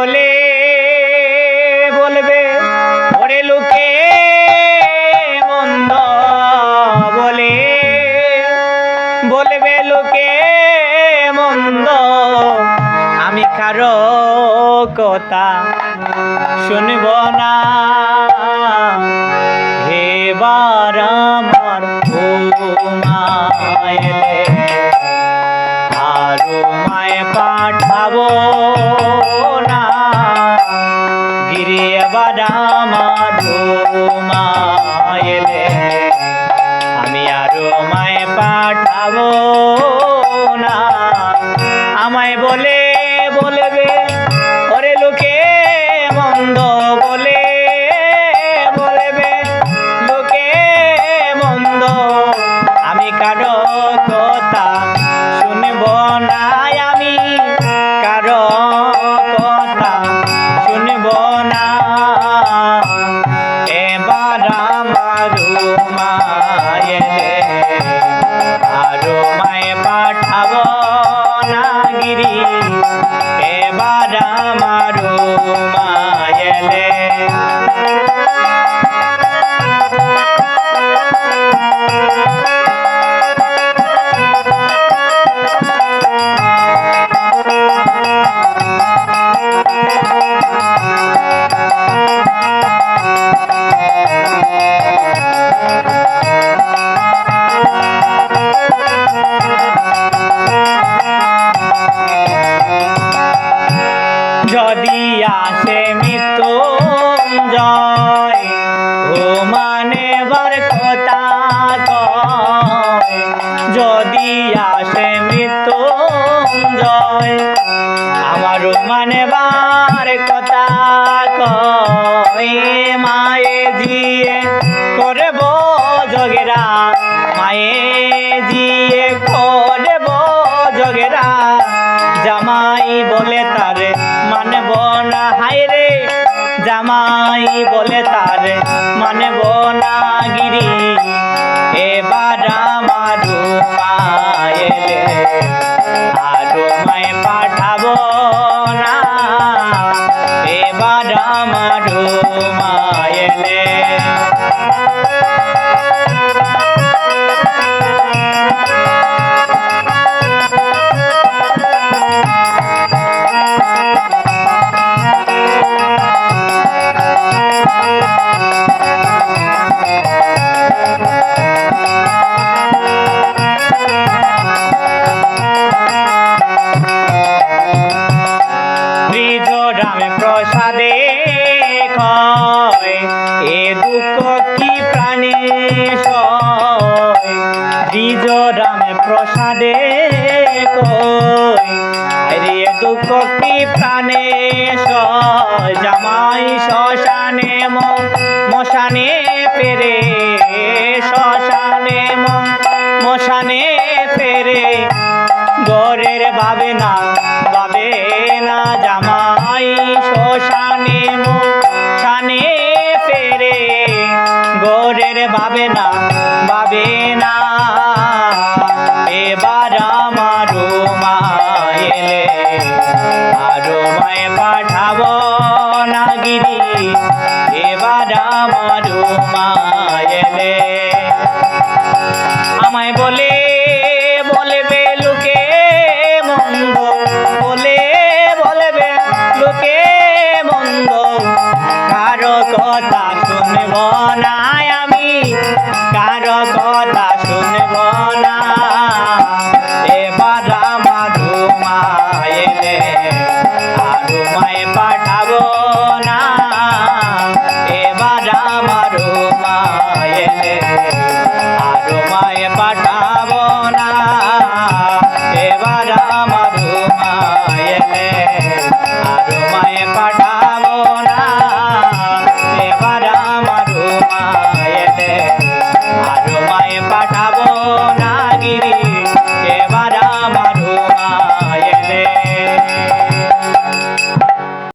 বলে বলবে ওরে লোকে মন্দ বলে। বলবে লোকে মন্দ আমি কারও কথা শুনব না। আরও মায় পাঠাবো না। গিরে বাদামা ঘুমাইলে আমি আরও মায় পাঠাবো। কারও কথা শুনব না আমি। কারও কথা শুনব না এবার আমার মায়েলে আরও মায়ে পাঠাবো না গিরি। এবার আমার মায়েলে জয় আমার মানেবার কথা কয়, মায়ে জিয়ে করব জগেরা। মায়ে জিয়ে করব জগেরা। জামাই বলে তারে মানব না হায়রে জামাই বলে তারে মানব না, গিরি। এবার আমার মায়েলে রামে প্রসাদে প্রাণে দ্বিজ রামে প্রসাদে এ দুঃখ কি প্রাণে জামাই শ্মশানে মশানে ফেরে। শ্মশানে মশানে ফেরে। গরের ভাবে না ভাবে না জামাই। গরের ভাবে না ভাবে না। এবার আমার মায়েলে আরও মায়ে পাঠাবো না গিরি। এবার আমার মায়েলে পাঠ